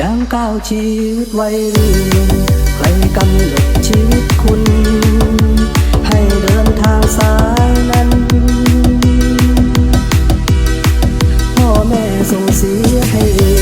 ย่างก้าวชีวิตไว้ยเรีนใครกำหนดชีวิตคุณ ให้เดินทางสายนั้น พ่อแม่ส่งเสียให้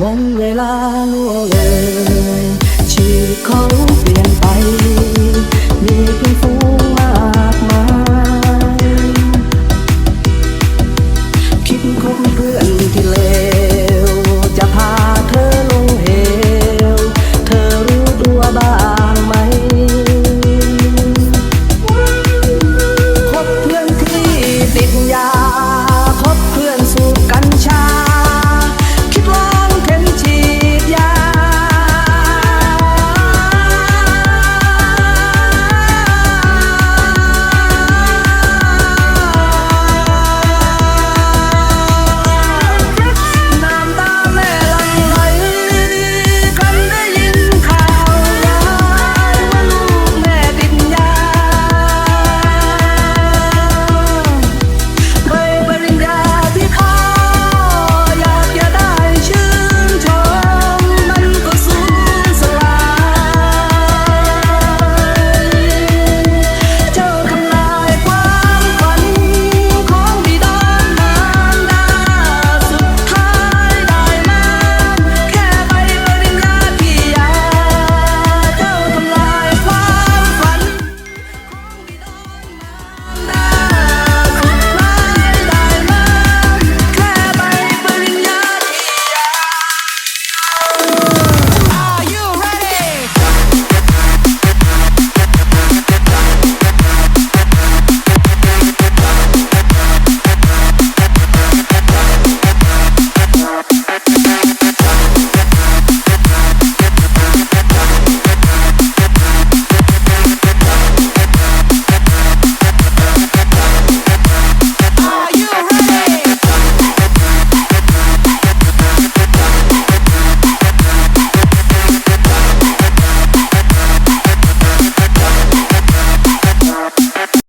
梦为了落泪